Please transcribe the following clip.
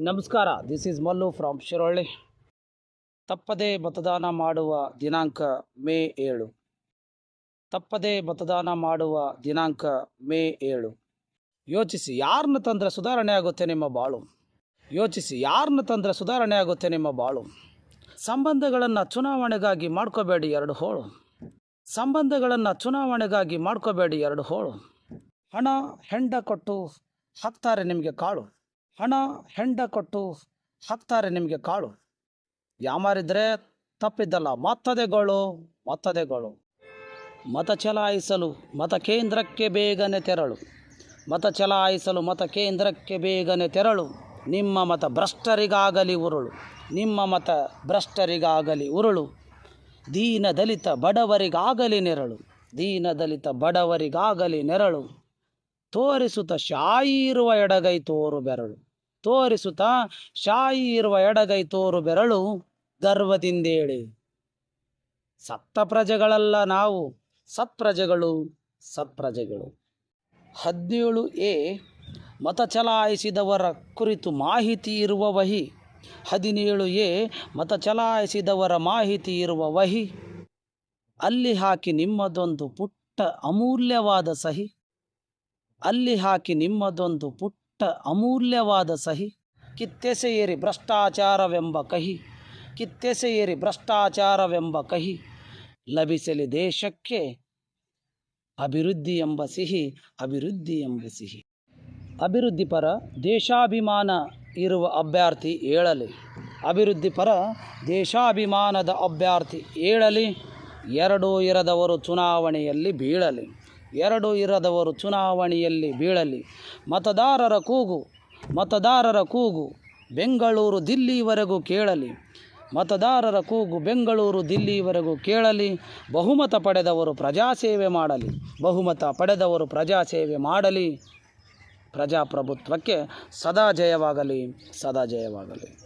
ನಮಸ್ಕಾರ this is Mallu from Shirolli. ತಪ್ಪದೇ ಮತದಾನ ಮಾಡುವ ದಿನಾಂಕ ಮೇ ಏಳು. ತಪ್ಪದೇ ಮತದಾನ ಮಾಡುವ ದಿನಾಂಕ ಮೇ ಏಳು. ಯೋಚಿಸಿ ಯಾರನ್ನ ತಂದರೆ ಸುಧಾರಣೆ ಆಗುತ್ತೆ ನಿಮ್ಮ ಬಾಳು? ಯೋಚಿಸಿ ಯಾರನ್ನ ತಂದರೆ ಸುಧಾರಣೆ ಆಗುತ್ತೆ ನಿಮ್ಮ ಬಾಳು? ಸಂಬಂಧಗಳನ್ನು ಚುನಾವಣೆಗಾಗಿ ಮಾಡ್ಕೋಬೇಡಿ ಎರಡು ಹೋಳು. ಸಂಬಂಧಗಳನ್ನು ಚುನಾವಣೆಗಾಗಿ ಮಾಡ್ಕೋಬೇಡಿ ಎರಡು ಹೋಳು. ಹಣ, ಹೆಂಡ ಕೊಟ್ಟು ಹಾಕ್ತಾರೆ ನಿಮಗೆ ಕಾಳು. ಹಣ, ಹೆಂಡ ಕೊಟ್ಟು ಹಾಕ್ತಾರೆ ನಿಮಗೆ ಕಾಳು. ಯಾಮಾರಿದ್ರೆ ತಪ್ಪಿದ್ದಲ್ಲ, ಮತ್ತದೆಗಳು ಮತ್ತದೆಗಳು. ಮತ ಚಲಾಯಿಸಲು ಮತ ಕೇಂದ್ರಕ್ಕೆ ಬೇಗನೆ ತೆರಳು. ಮತ ಚಲಾಯಿಸಲು ಮತ ಕೇಂದ್ರಕ್ಕೆ ಬೇಗನೆ ತೆರಳು. ನಿಮ್ಮ ಮತ ಭ್ರಷ್ಟರಿಗಾಗಲಿ ಉರುಳು. ನಿಮ್ಮ ಮತ ಭ್ರಷ್ಟರಿಗಾಗಲಿ ಉರುಳು. ದೀನ ದಲಿತ ಬಡವರಿಗಾಗಲಿ ನೆರಳು. ದೀನ ದಲಿತ ಬಡವರಿಗಾಗಲಿ ನೆರಳು. ತೋರಿಸುತ್ತ ಶಾಯಿ ಇರುವ ಎಡಗೈ ತೋರು ಬೆರಳು. ತೋರಿಸುತ್ತ ಶಾಯಿ ಇರುವ ಎಡಗೈ ತೋರು ಬೆರಳು ಗರ್ವದಿಂದೇಳಿ. ಸತ್ತ ಪ್ರಜೆಗಳಲ್ಲ ನಾವು ಸತ್ಪ್ರಜೆಗಳು ಸತ್ಪ್ರಜೆಗಳು ಹದಿನೇಳು ಎ, ಮತ ಚಲಾಯಿಸಿದವರ ಕುರಿತು ಮಾಹಿತಿ ಇರುವ ವಹಿ. ಹದಿನೇಳು ಎ, ಮತ ಚಲಾಯಿಸಿದವರ ಮಾಹಿತಿ ಇರುವ ವಹಿ. ಅಲ್ಲಿ ಹಾಕಿ ನಿಮ್ಮದೊಂದು ಪುಟ್ಟ ಅಮೂಲ್ಯವಾದ ಸಹಿ. ಅಲ್ಲಿ ಹಾಕಿ ನಿಮ್ಮದೊಂದು ಪುಟ್ಟ ಅಮೂಲ್ಯವಾದ ಸಹಿ ಕಿತ್ತೆಸೆಯೇರಿ ಭ್ರಷ್ಟಾಚಾರವೆಂಬ ಕಹಿ ಕಿತ್ತೆಸೆಯೇರಿ ಭ್ರಷ್ಟಾಚಾರವೆಂಬ ಕಹಿ, ಲಭಿಸಲಿ ದೇಶಕ್ಕೆ ಅಭಿವೃದ್ಧಿ ಎಂಬ ಸಿಹಿ, ಅಭಿವೃದ್ಧಿ ಎಂಬ ಸಿಹಿ. ಅಭಿವೃದ್ಧಿ ಪರ ದೇಶಾಭಿಮಾನ ಇರುವ ಅಭ್ಯರ್ಥಿ ಏಳಲಿ. ಅಭಿವೃದ್ಧಿ ಪರ ದೇಶಾಭಿಮಾನದ ಅಭ್ಯರ್ಥಿ ಏಳಲಿ. ಎರಡೂ ಇರದವರು ಚುನಾವಣೆಯಲ್ಲಿ ಬೀಳಲಿ. ಎರಡು ಇರದವರು ಚುನಾವಣೆಯಲ್ಲಿ ಬೀಳಲಿ. ಮತದಾರರ ಕೂಗು ಮತದಾರರ ಕೂಗು ಬೆಂಗಳೂರು ದಿಲ್ಲಿವರೆಗೂ ಕೇಳಲಿ. ಮತದಾರರ ಕೂಗು ಬೆಂಗಳೂರು ದಿಲ್ಲಿವರೆಗೂ ಕೇಳಲಿ. ಬಹುಮತ ಪಡೆದವರು ಪ್ರಜಾಸೇವೆ ಮಾಡಲಿ. ಬಹುಮತ ಪಡೆದವರು ಪ್ರಜಾಸೇವೆ ಮಾಡಲಿ. ಪ್ರಜಾಪ್ರಭುತ್ವಕ್ಕೆ ಸದಾ ಜಯವಾಗಲಿ. ಸದಾ ಜಯವಾಗಲಿ.